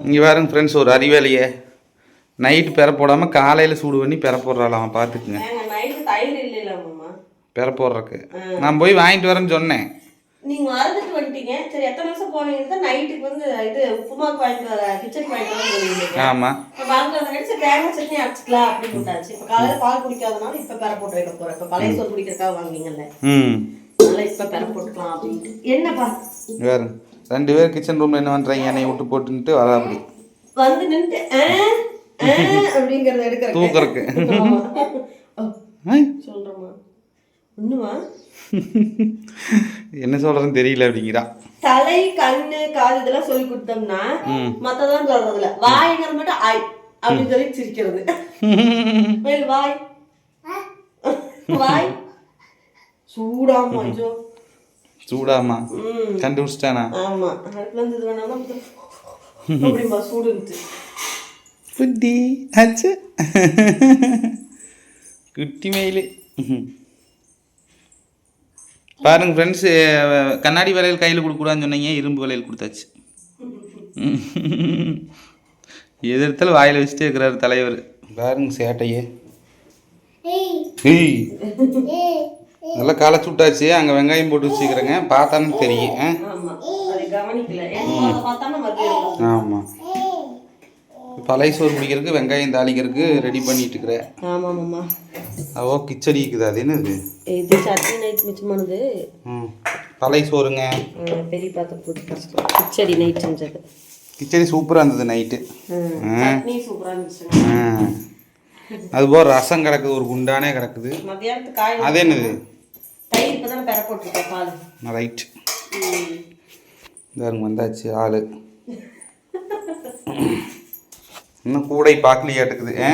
இங்கே பாருங்க ஃப்ரெண்ட்ஸ் ஒரு அறிவாளியே நைட்டு பெற போடாமல் காலையில் சூடு பண்ணி பெற போடுறாளாம் பார்த்துக்குங்க பெற போடுறக்கு நான் போய் வாங்கிட்டு வரேன்னு சொன்னேன். நீங்க மறந்துட்டு வந்துட்டீங்க. சரி எத்தனை நிமிஷம் போனீங்க நைட்டுக்கு வந்து இது உப்புமாக்கு வாங்கிட்டு வர கிச்சன் வாங்கிட்டு வர சொல்லியிருந்தீங்க. ஆமாம் இப்போ வாங்கிட்டு வந்த சரி தேங்காய் சட்னி அரைச்சிக்கலாம் அப்படின்னு விட்டாச்சு. இப்போ காலையில பால் குடிக்காதனால இப்போ பெற போட்டு வைக்க போறேன். இப்போ பழைய சோறு குடிக்கிறதுக்காக வாங்குவீங்கல்ல ம். அதனால இப்போ பெற போட்டுக்கலாம் அப்படின்ட்டு என்னப்பா? பாருங்க. ரெண்டு பேர் கிச்சன் ரூமில் என்ன பண்ணுறாங்க என்னை விட்டு போட்டுன்ட்டு வரா அப்படி வந்து நின்று அப்படிங்கறத எடுக்கிற தூக்குறக்கு. ஒண்ணுமா என்ன சொல்கிறேன்னு தெரியல அப்படிங்கிறா. தலை கண்ணு காது இதெல்லாம் சொல்லி கொடுத்தோம்னா மத்ததெல்லாம் சொல்றது இல்ல வாய்ங்கிறது மட்டும் ஆய் அப்படின்னு சொல்லி சிரிக்கிறது. வாய். வாய். சூடாமா ஐயோ சூடாமா? கண்டுபிடிச்சிட்டானா? ஆமா. வேணாலும் சூடுன்ட்டு. புட்டி அச்சு. குட்டி மயிலு. பாருங்க ஃப்ரெண்ட்ஸ் கண்ணாடி வளையல் கையில் கொடுக்கூடாதுன்னு சொன்னீங்க இரும்பு வளையல் கொடுத்தாச்சு. எது எடுத்தாலும் வாயில் வச்சுட்டே இருக்கிறாரு தலைவர். பாருங்க சேட்டையே. நல்லா களைச்சு விட்டாச்சு அங்கே வெங்காயம் போட்டு வச்சுக்கிறேங்க. தெரியும். பார்த்தானே மறுபடியும் ஆமாம் பழைய சோறு பிடிக்கிறதுக்கு வெங்காயம் தாளிக்கிறதுக்கு ரெடி பண்ணிட்டு இருக்கிறேன் ஆமா மாமா. அவோ கிச்சடி இருக்குது. அது என்னது? இது சட்னி நைட் மிச்சமானது. ம். பழைய சோறுங்க. பெரிய பாத்திரம் போட்டு கிச்சடி நைட் செஞ்சது கிச்சடி சூப்பராக இருந்தது நைட்டு அதுபோக ரசம் கிடக்குது. ஒரு குண்டானே கிடக்குது. அது என்னது? தயிர் இப்போ தானே பெற போட்டிருக்கேன் பால். ரைட் இதாருங்க வந்தாச்சு ஆள். இன்னும் கூடை பார்க்கலையாட்டுக்குது ஆ.